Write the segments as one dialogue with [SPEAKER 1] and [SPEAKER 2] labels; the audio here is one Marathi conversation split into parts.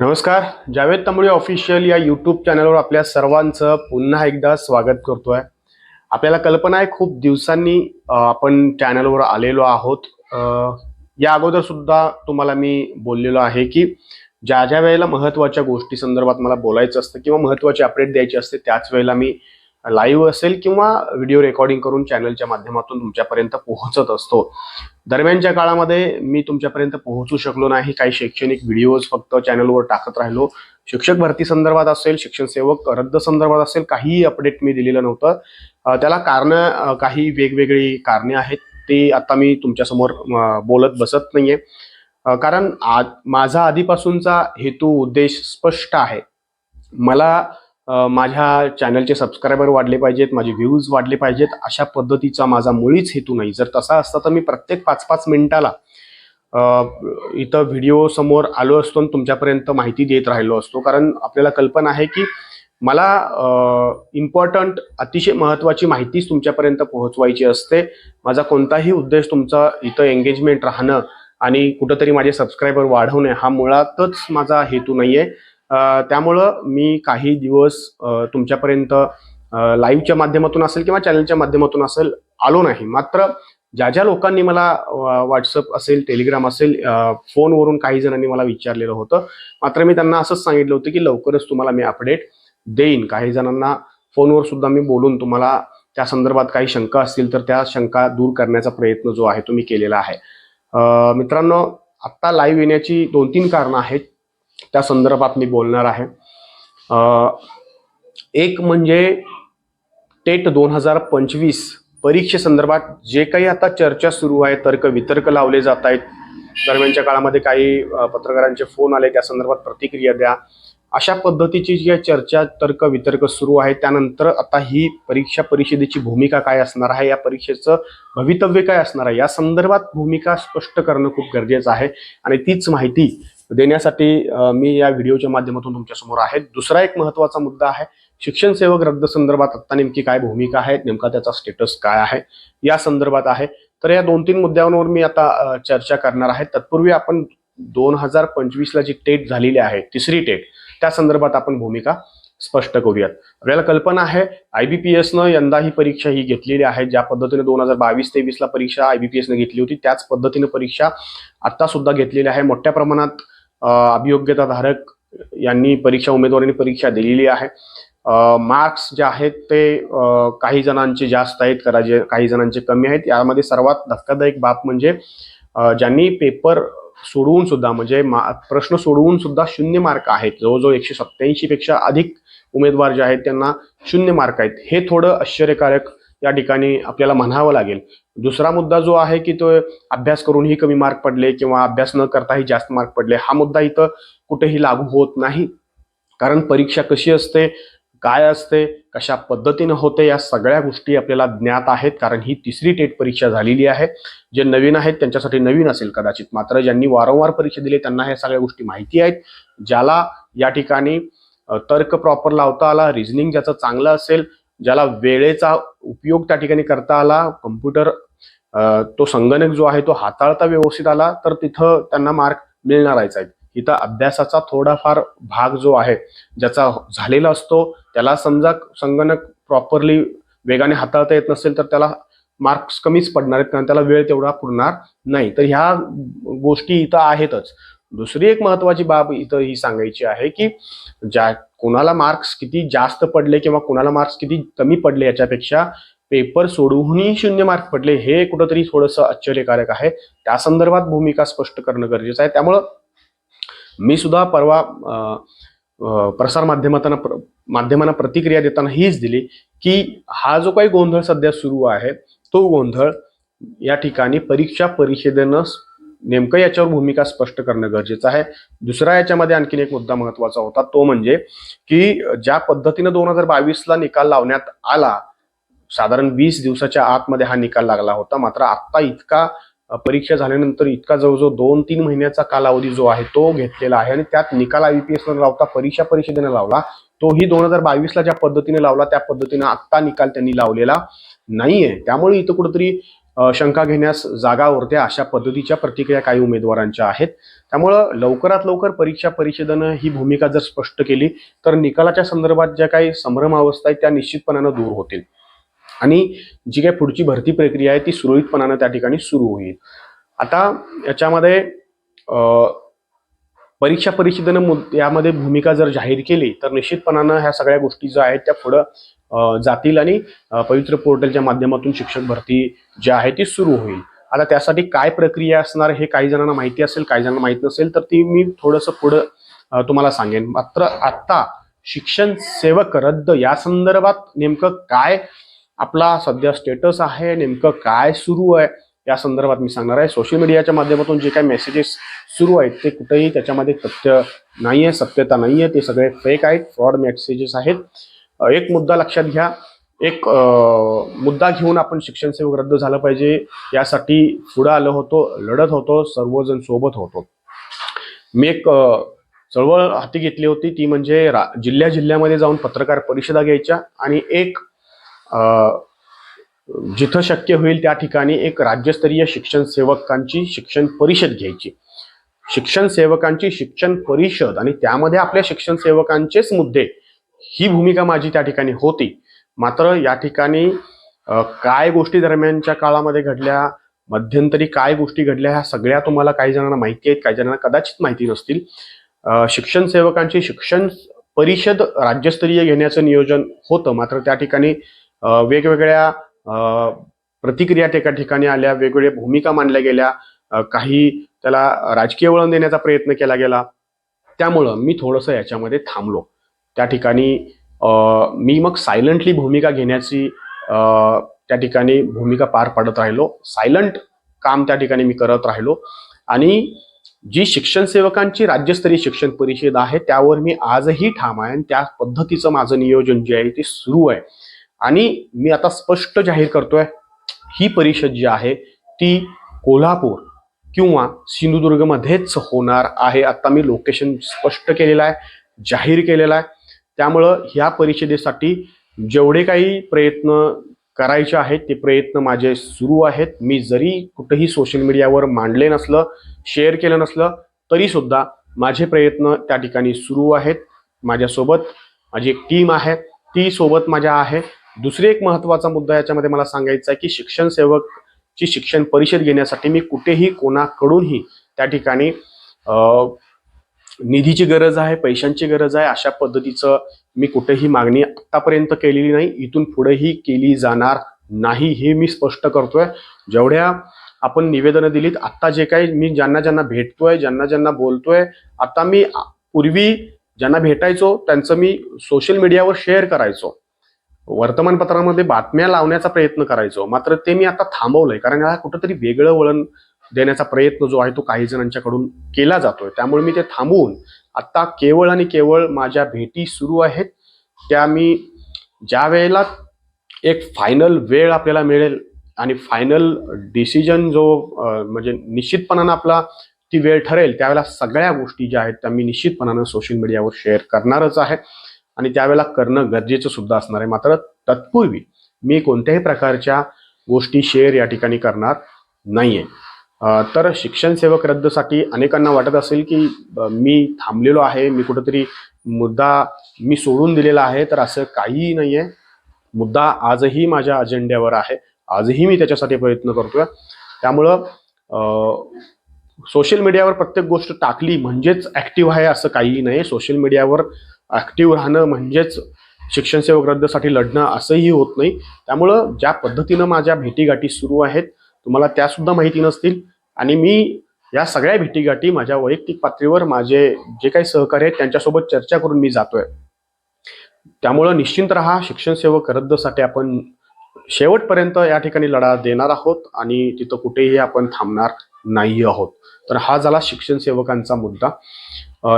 [SPEAKER 1] नमस्कार जावेद तांबळे ऑफिशियल या यूट्यूब चॅनलवर आपल्या सर्वांचं पुन्हा एकदा स्वागत करतो आहे आपल्याला कल्पना आहे खूप दिवसांनी आपण चॅनलवर आलेलो आहोत. या अगोदर सुद्धा तुम्हाला मी बोललेलो आहे की ज्या ज्या वेळेला महत्त्वाच्या गोष्टी संदर्भात मला बोलायचं असतं किंवा महत्वाची अपडेट द्यायची असते त्याच वेळेला मी लाईव्ह असेल किंवा व्हिडिओ रेकॉर्डिंग करून चॅनलच्या माध्यमातून तुमच्यापर्यंत पोहोचत असतो. दरम्यानच्या काळामध्ये मी तुमच्यापर्यंत पोहोचू शकलो नाही. काही शैक्षणिक व्हिडिओज फक्त चॅनलवर टाकत राहिलो. शिक्षक भरती संदर्भात असेल शिक्षण सेवक रद्द संदर्भात असेल काहीही अपडेट मी दिलेलं नव्हतं. त्याला कारण काही वेगवेगळी कारणे आहेत. ती आता मी तुमच्यासमोर बोलत बसत नाहीये. कारण आ माझा आधीपासूनचा हेतू उद्देश स्पष्ट आहे. मला माझ्या चॅनलचे सबस्क्रायबर वाढले पाहिजेत माझे व्ह्यूज वाढले पाहिजेत अशा पद्धतीचा माझा मुळीच हेतू नाही. जर तसा असता तर मी प्रत्येक पाच पाच मिनिटाला इथं व्हिडिओ समोर आलो असतो आणि तुमच्यापर्यंत माहिती देत राहिलो असतो. कारण आपल्याला कल्पना आहे की मला इम्पॉर्टंट अतिशय महत्वाची माहितीच तुमच्यापर्यंत पोहोचवायची असते. माझा कोणताही उद्देश तुमचा इथं एंगेजमेंट राहणं आणि कुठंतरी माझे सबस्क्रायबर वाढवणे हा मुळातच माझा हेतू नाही आहे त्यामुळं मी काही दिवस तुमच्यापर्यंत लाईव्हच्या माध्यमातून असेल किंवा चॅनलच्या माध्यमातून असेल आलो नाही. मात्र ज्या ज्या लोकांनी मला व्हॉट्सअप असेल टेलिग्राम असेल फोनवरून काही जणांनी मला विचारलेलं होतं. मात्र मी त्यांना असंच सांगितलं होतं की लवकरच तुम्हाला मी अपडेट देईन. काही जणांना फोनवर सुद्धा मी बोलून तुम्हाला त्या संदर्भात काही शंका असतील तर त्या शंका दूर करण्याचा प्रयत्न जो आहे तो मी केलेला आहे. मित्रांनो आत्ता लाईव्ह येण्याची दोन तीन कारणं आहेत. त्या संदर्भात मी बोलणार आहे. एक म्हणजे टेट दोन हजार पंचवीस परीक्षेसंदर्भात जे काही आता चर्चा सुरू आहे तर्क वितर्क लावले जात आहेत दरम्यानच्या काळामध्ये काही पत्रकारांचे फोन आले त्या संदर्भात प्रतिक्रिया द्या. अशा पद्धतीची जी चर्चा तर्क वितर्क सुरू आहे त्यानंतर आता ही परीक्षा परिषदेची भूमिका काय असणार आहे या परीक्षेचं भवितव्य काय असणार आहे या संदर्भात भूमिका स्पष्ट करणं खूप गरजेचं आहे. आणि तीच माहिती देण्यासाठी मी या व्हिडिओच्या माध्यमातून तुमच्यासमोर आहे. दुसरा एक महत्त्वाचा मुद्दा आहे शिक्षण सेवक रद्द संदर्भात आत्ता नेमकी काय भूमिका आहे नेमका त्याचा स्टेटस काय आहे या संदर्भात आहे. तर या दोन तीन मुद्द्यांवर मी आता चर्चा करणार आहे. तत्पूर्वी आपण दोन हजार पंचवीसला जी टेट झालेली आहे तिसरी टेट त्या संदर्भात आपण भूमिका स्पष्ट करूयात. आपल्याला कल्पना आहे आयबीपीएसनं यंदा ही परीक्षा ही घेतलेली आहे. ज्या पद्धतीने दोन हजार बावीस तेवीसला परीक्षा आयबीपीएसनं घेतली होती त्याच पद्धतीने परीक्षा आता सुद्धा घेतलेली आहे. मोठ्या प्रमाणात अभियोग्यताधारक यांनी परीक्षा उमेदवारांनी परीक्षा दिलेली आहे. मार्क्स जे आहेत ते काही जणांचे जास्त आहेत करा काही जणांचे कमी आहेत. यामध्ये सर्वात धक्कादायक बाब म्हणजे ज्यांनी पेपर सोडवून सुद्धा म्हणजे मा- प्रश्न सोडवून सुद्धा शून्य मार्क आहेत. जवळजवळ एकशे सत्त्याऐंशी पेक्षा अधिक उमेदवार जे आहेत त्यांना शून्य मार्क आहेत. हे थोडं आश्चर्यकारक या ठिकाणी आपल्याला म्हणावं लागेल. दुसरा मुद्दा जो आहे की तो अभ्यास करूनही कमी मार्क पडले किंवा अभ्यास न करताही जास्त मार्क पडले हा मुद्दा इथं कुठेही लागू होत नाही. कारण परीक्षा कशी असते काय असते कशा पद्धतीनं होते या सगळ्या गोष्टी आपल्याला ज्ञात आहेत. कारण ही तिसरी टेट परीक्षा झालेली आहे. जे नवीन आहेत त्यांच्यासाठी नवीन असेल कदाचित. मात्र ज्यांनी वारंवार परीक्षा दिली त्यांना ह्या सगळ्या गोष्टी माहिती आहेत. ज्याला या ठिकाणी तर्क प्रॉपर लावता आला रिझनिंग ज्याचं चांगलं असेल ज्याला वेळेचा उपयोग त्या ठिकाणी करता आला कम्प्युटर तो संगणक जो आहे तो हाताळता व्यवस्थित आला तर तिथं त्यांना मार्क मिळणार आहेत इथं अभ्यासाचा थोडाफार भाग जो आहे ज्याचा झालेला असतो त्याला समजा संगणक प्रॉपरली वेगाने हाताळता येत नसेल तर त्याला मार्क्स कमीच पडणार आहेत कारण त्याला वेळ तेवढा पुरणार नाही. तर ह्या गोष्टी इथं आहेतच. दुसरी एक महत्वाची बाब इथं ही सांगायची आहे की ज्या कोणाला मार्क्स किती जास्त पडले किंवा कोणाला मार्क्स किती कमी पडले याच्यापेक्षा पेपर सोडवूनही शून्य मार्क पडले हे कुठंतरी थोडंसं आश्चर्यकारक आहे. त्या संदर्भात भूमिका स्पष्ट करणं गरजेचं आहे. त्यामुळं मी सुद्धा परवा प्रसार माध्यमांना प्र- माध्यमांना प्रतिक्रिया देताना हीच दिली की हा जो काही गोंधळ सध्या सुरू आहे तो गोंधळ या ठिकाणी परीक्षा परिषदेनं नेमकं याच्यावर भूमिका स्पष्ट करणं गरजेचं आहे. दुसरा याच्यामध्ये आणखीन एक मुद्दा महत्त्वाचा होता तो म्हणजे की ज्या पद्धतीनं दोन हजार बावीसला निकाल लावण्यात आला साधारण वीस दिवसाच्या आतमध्ये हा निकाल लागला होता मात्र आत्ता इतका परीक्षा झाल्यानंतर इतका जवळजवळ दोन तीन महिन्याचा कालावधी जो आहे तो घेतलेला आहे आणि त्यात निकाल आयपीएस न लावता परीक्षा परिषदेने लावला तोही दोन हजार बावीसला ज्या पद्धतीने लावला त्या पद्धतीने आत्ता निकाल त्यांनी लावलेला नाहीये. त्यामुळे इथं कुठेतरी शंका घेण्यास जागा उरते अशा पद्धतीच्या प्रतिक्रिया काही उमेदवारांच्या आहेत. त्यामुळं लवकरात लवकर परीक्षा परिषदेनं ही भूमिका जर स्पष्ट केली तर निकालाच्या संदर्भात ज्या काही संभ्रमावस्था आहेत त्या निश्चितपणानं दूर होतील. आणि जी काही पुढची भरती प्रक्रिया आहे ती सुरळीतपणानं त्या ठिकाणी सुरू होईल. आता याच्यामध्ये परीक्षा परिषदेनं मुद- यामध्ये भूमिका जर जाहीर केली तर निश्चितपणानं ह्या सगळ्या गोष्टी ज्या आहेत त्या पुढं जातील आणि पवित्र पोर्टलच्या माध्यमातून शिक्षक भरती जी आहे ती सुरू होईल. आता त्यासाठी काय प्रक्रिया असणार हे काही जणांना माहिती असेल काही जणांना माहीत नसेल तर ती मी थोडंसं पुढं तुम्हाला सांगेन. मात्र आत्ता शिक्षण सेवक रद्द या संदर्भात नेमकं काय आपला सध्या स्टेटस आहे नेमकं काय सुरू आहे या संदर्भात मी सांगणार आहे. सोशल मीडियाच्या माध्यमातून जे काही मेसेजेस सुरू आहेत ते कुठेही त्याच्यामध्ये तथ्य नाही आहे सत्यता नाही आहे ते सगळे फेक आहेत फ्रॉड मेसेजेस आहेत. एक मुद्दा लक्षात घ्या. एक मुद्दा घेऊन आपण शिक्षण सेवक रद्द झालं पाहिजे. यासाठी पुढं आलो होतो लढत होतो सर्वजण सोबत होतो. मी एक चळवळ हाती घेतली होती. ती म्हणजे रा जिल्ह्या जिल्ह्यामध्ये जाऊन पत्रकार परिषदा घ्यायच्या आणि एक जिथं शक्य होईल त्या ठिकाणी एक राज्यस्तरीय शिक्षण सेवकांची शिक्षण परिषद घ्यायची. शिक्षण सेवकांची शिक्षण परिषद आणि त्यामध्ये आपल्या शिक्षण सेवकांचेच मुद्दे ही भूमिका माझी त्या ठिकाणी होती. मात्र या ठिकाणी काय गोष्टी दरम्यानच्या काळामध्ये घडल्या मध्यंतरी काय गोष्टी घडल्या ह्या सगळ्या तुम्हाला काही जणांना माहिती आहेत काही जणांना कदाचित माहिती नसतील. शिक्षण सेवकांची शिक्षण परिषद राज्यस्तरीय घेण्याचं नियोजन होतं मात्र त्या ठिकाणी वेगवेगळ्या प्रतिक्रिया एका ठिकाणी आल्या वेगवेगळ्या भूमिका मांडल्या गेल्या काही त्याला राजकीय वळण देण्याचा प्रयत्न केला गेला. त्यामुळं मी थोडंसं याच्यामध्ये थांबलो. त्या ठिकाणी मी मग सायलंटली भूमिका घेण्याची त्या ठिकाणी भूमिका पार पाडत राहिलो. सायलंट काम त्या ठिकाणी मी करत राहिलो. आणि जी शिक्षण सेवकांची राज्यस्तरीय शिक्षण परिषद आहे त्यावर मी आजही ठाम आहे आणि त्या पद्धतीचं माझं नियोजन जे आहे ते सुरू आहे. आणि मी आता स्पष्ट जाहीर करतोय ही परिषद जी आहे ती कोल्हापूर किंवा सिंधुदुर्गमध्येच होणार आहे. आता मी लोकेशन स्पष्ट केलेलं आहे जाहीर केलेलं आहे. त्यामुळं ह्या परिषदेसाठी जेवढे काही प्रयत्न करायचे आहेत ते प्रयत्न माझे सुरू आहेत. मी जरी कुठेही सोशल मीडियावर मांडले नसलं शेअर केलं नसलं तरी सुद्धा माझे प्रयत्न त्या ठिकाणी सुरू आहेत. माझ्यासोबत माझी एक टीम आहे ती सोबत माझ्या आहे. दुसरी एक महत्त्वाचा मुद्दा याच्यामध्ये मला सांगायचा आहे की शिक्षण सेवक ची शिक्षण परिषद घेण्यासाठी मी कुठेही कोणाकडूनही त्या ठिकाणी निधीची गरज आहे पैशांची गरज आहे अशा पद्धतीचं मी कुठेही मागणी आतापर्यंत केलेली नाही. इथून पुढेही केली जाणार नाही हे मी स्पष्ट करतोय. जेवढ्या आपण निवेदनं दिलीत आता जे काही मी ज्यांना ज्यांना भेटतोय ज्यांना ज्यांना बोलतोय आता मी पूर्वी ज्यांना भेटायचो त्यांचं मी सोशल मीडियावर शेअर करायचो. वर्तमानपत्रामध्ये बातम्या लावण्याचा प्रयत्न करायचो. मात्र ते मी आता थांबवलंय. कारण ह्या कुठंतरी वेगळं वळण देण्याचा प्रयत्न जो आहे तो काही जणांच्याकडून केला जातोय. त्यामुळे मी ते थांबवून आता केवळ आणि केवळ माझ्या भेटी सुरू आहेत. त्या मी ज्या वेळेला एक फायनल वेळ आपल्याला मिळेल आणि फायनल डिसिजन जो म्हणजे निश्चितपणानं आपला ती वेळ ठरेल त्यावेळेला सगळ्या गोष्टी ज्या आहेत त्या मी निश्चितपणानं सोशल मीडियावर शेअर करणारच आहे. आणि त्यावेळेला करणं गरजेचं सुद्धा असणार आहे. मात्र तत्पूर्वी मी कोणत्याही प्रकारच्या गोष्टी शेअर या ठिकाणी करणार नाहीये. आहे तर शिक्षण सेवक रद्दसाठी अनेकांना वाटत असेल की मी थांबलेलो आहे मी कुठंतरी मुद्दा मी सोडून दिलेला आहे तर असं काहीही नाहीये. मुद्दा आजही माझ्या अजेंड्यावर आहे. आजही मी त्याच्यासाठी प्रयत्न करतोय. त्यामुळं सोशल मीडियावर प्रत्येक गोष्ट टाकली म्हणजेच ऍक्टिव्ह आहे असं काहीही नाही सोशल मीडियावर ॲक्टिव्ह राहणं म्हणजेच शिक्षण सेवक रद्दसाठी लढणं असंही होत नाही. त्यामुळं ज्या पद्धतीनं माझ्या भेटीगाठी सुरू आहेत तुम्हाला त्यासुद्धा माहिती नसतील. आणि मी या सगळ्या भेटीगाठी माझ्या वैयक्तिक पातळीवर माझे जे काही सहकार्य आहेत त्यांच्यासोबत चर्चा करून मी जातोय. त्यामुळं निश्चिंत राहा शिक्षण सेवक रद्दसाठी आपण शेवटपर्यंत या ठिकाणी लढा देणार आहोत आणि तिथं कुठेही आपण थांबणार नाही आहोत. तर हा झाला शिक्षण सेवकांचा मुद्दा.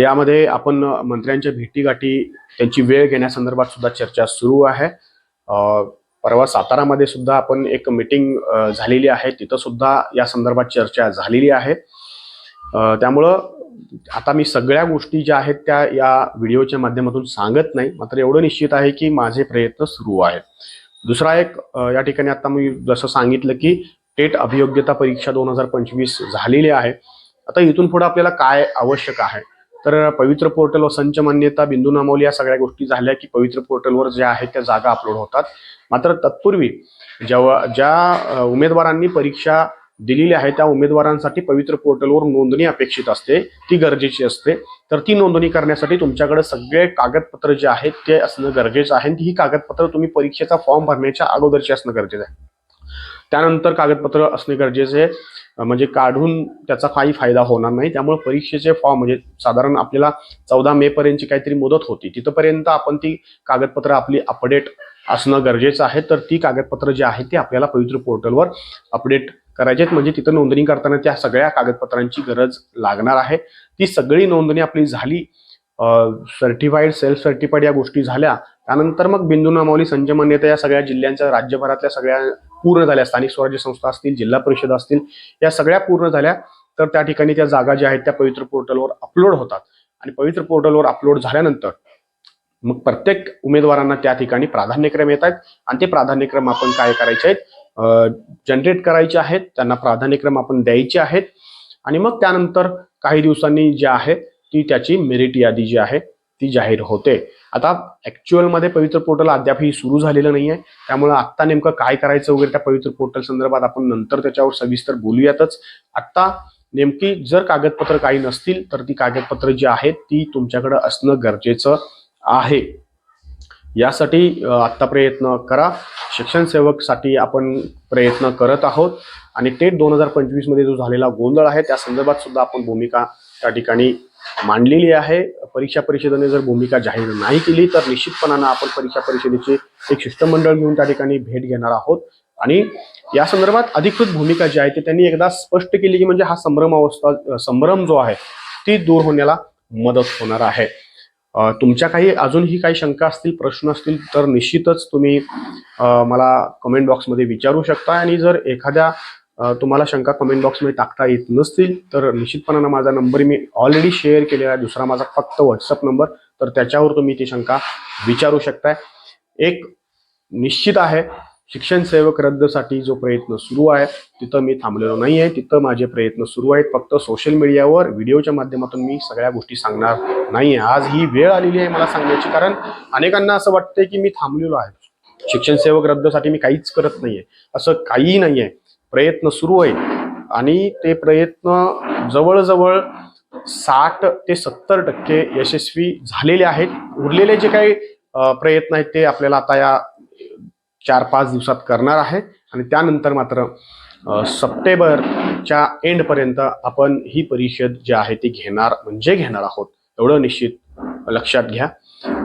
[SPEAKER 1] यामध्ये आपण मंत्र्यांच्या भेटीगाठी त्यांची वेळ घेण्यासंदर्भात सुद्धा चर्चा सुरू आहे. परवा सातारामध्ये सुद्धा आपण एक मिटिंग झालेली आहे. तिथं सुद्धा या संदर्भात चर्चा झालेली आहे. त्यामुळं आता मी सगळ्या गोष्टी ज्या आहेत त्या या व्हिडिओच्या माध्यमातून सांगत नाही. मात्र एवढं निश्चित आहे की माझे प्रयत्न सुरू आहेत. दुसरा एक या ठिकाणी आता मी जसं सांगितलं की टेट अभियोग्यता परीक्षा दोन हजार पंचवीस झालेली आहे. आता इथून पुढे आपल्याला काय आवश्यक आहे? तर पवित्र पोर्टल व संच मान्यता बिंदू नामवली या सगळ्या गोष्टी झाल्या की पवित्र पोर्टलवर ज्या आहेत त्या जागा अपलोड होतात. मात्र तत्पूर्वी जेव्हा ज्या उमेदवारांनी परीक्षा दिलेली आहे त्या उमेदवारांसाठी पवित्र पोर्टलवर नोंदणी अपेक्षित असते. ती गरजेची असते. तर ती नोंदणी करण्यासाठी तुमच्याकडे सगळे कागदपत्र जे आहेत ते असणं गरजेचं आहे आणि ही कागदपत्र तुम्ही परीक्षेचा फॉर्म भरण्याच्या अगोदरची असणं गरजेचं आहे. त्यानंतर कागदपत्र असणे गरजेचे आहे. म्हणजे काढून त्याचा काही फायदा होणार नाही. त्यामुळे परीक्षेचे फॉर्म म्हणजे साधारण आपल्याला चौदा मे पर्यंतची काहीतरी मुदत होती. तिथपर्यंत आपण ती कागदपत्र आपली अपडेट असणं गरजेचं आहे. तर ती कागदपत्र जी आहेत ती आपल्याला पवित्र पोर्टलवर अपडेट करायचे आहेत. म्हणजे तिथं नोंदणी करताना त्या सगळ्या कागदपत्रांची गरज लागणार आहे. ती सगळी नोंदणी आपली झाली सर्टिफाईड सेल्फ सर्टिफाईड या गोष्टी झाल्या. त्यानंतर मग बिंदू नामावली संच मान्यता या सगळ्या जिल्ह्यांच्या राज्यभरातल्या सगळ्या पूर्ण झाल्या. स्थानिक स्वराज्य संस्था असतील जिल्हा परिषद असतील या सगळ्या पूर्ण झाल्या तर त्या ठिकाणी त्या जागा ज्या आहेत त्या पवित्र पोर्टलवर अपलोड होतात. आणि पवित्र पोर्टलवर अपलोड झाल्यानंतर मग प्रत्येक उमेदवारांना त्या ठिकाणी प्राधान्यक्रम येत आहेत. आणि ते प्राधान्यक्रम आपण काय करायचे आहेत? जनरेट करायचे आहेत. त्यांना प्राधान्यक्रम आपण द्यायचे आहेत. आणि मग त्यानंतर काही दिवसांनी जे आहे ती त्याची मेरिट यादी जी आहे ती जाहीर होते. आता ॲक्च्युअलमध्ये पवित्र पोर्टल अद्यापही सुरू झालेलं नाही आहे त्यामुळे आत्ता नेमकं काय करायचं वगैरे त्या पवित्र पोर्टल संदर्भात आपण नंतर त्याच्यावर सविस्तर बोलूयातच. आत्ता नेमकी जर कागदपत्र काही नसतील तर ती कागदपत्र जी आहेत ती तुमच्याकडे असणं गरजेचं आहे. यासाठी आत्ता प्रयत्न करा. शिक्षण सेवकसाठी आपण प्रयत्न करत आहोत. आणि टेट दोन हजार पंचवीसमध्ये जो झालेला गोंधळ आहे त्या संदर्भात सुद्धा आपण भूमिका त्या ठिकाणी मांडलेली आहे. परीक्षा परिषदेने जर भूमिका जाहीर नाही केली तर निश्चितपणानं आपण परीक्षा परिषदेचे एक शिष्टमंडळ घेऊन त्या ठिकाणी भेट घेणार आहोत. आणि या संदर्भात अधिकृत भूमिका जी आहे ती त्यांनी एकदा स्पष्ट केली की म्हणजे हा संभ्रम अवस्था संभ्रम जो आहे ती दूर होण्याला मदत होणार आहे. तुमच्या काही अजूनही काही शंका असतील प्रश्न असतील तर निश्चितच तुम्ही मला कमेंट बॉक्समध्ये विचारू शकता. आणि जर एखाद्या तुम्हाला शंका कमेंट बॉक्समध्ये टाकता येत नसतील तर निश्चितपणानं माझा नंबर मी ऑलरेडी शेअर केलेला आहे. दुसरा माझा फक्त व्हॉट्सअप नंबर तर त्याच्यावर तुम्ही ती शंका विचारू शकताय. एक निश्चित आहे शिक्षण सेवक रद्दसाठी जो प्रयत्न सुरू आहे तिथं मी थांबलेलो नाही आहे तिथं माझे प्रयत्न सुरू आहेत. फक्त सोशल मीडियावर व्हिडिओच्या माध्यमातून मी सगळ्या गोष्टी सांगणार नाही आहे आज ही वेळ आलेली आहे मला सांगण्याची कारण अनेकांना असं वाटतंय की मी थांबलेलो आहे. शिक्षण सेवक रद्दसाठी मी काहीच करत नाही आहे असं काहीही नाही आहे प्रयत्न सुरू आहेत. आणि ते प्रयत्न जवळजवळ साठ ते सत्तर टक्के यशस्वी झालेले आहेत. उरलेले जे काही प्रयत्न आहेत ते आपल्याला आता या चार पाच दिवसात करणार आहे. आणि त्यानंतर मात्र सप्टेंबरच्या एंडपर्यंत आपण ही परिषद जी आहे ती घेणार म्हणजे घेणार आहोत. एवढं निश्चित लक्षात घ्या.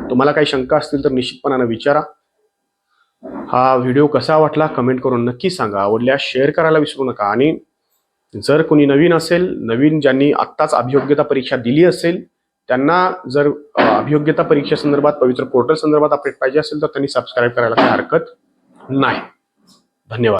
[SPEAKER 1] तुम्हाला काही शंका असतील तर निश्चितपणानं विचारा. हा व्हिडिओ कसा वाटला कमेंट करून नक्की सांगा. आवडल्यास शेअर करायला विसरू नका. आणि जर कोणी नवीन असेल नवीन ज्यांनी आत्ताच अभियोग्यता परीक्षा दिली असेल त्यांना जर अभियोग्यता परीक्षा संदर्भात पवित्र पोर्टल संदर्भात अपडेट पाहिजे असेल तर त्यांनी सबस्क्राईब करायला काही हरकत नाही. धन्यवाद.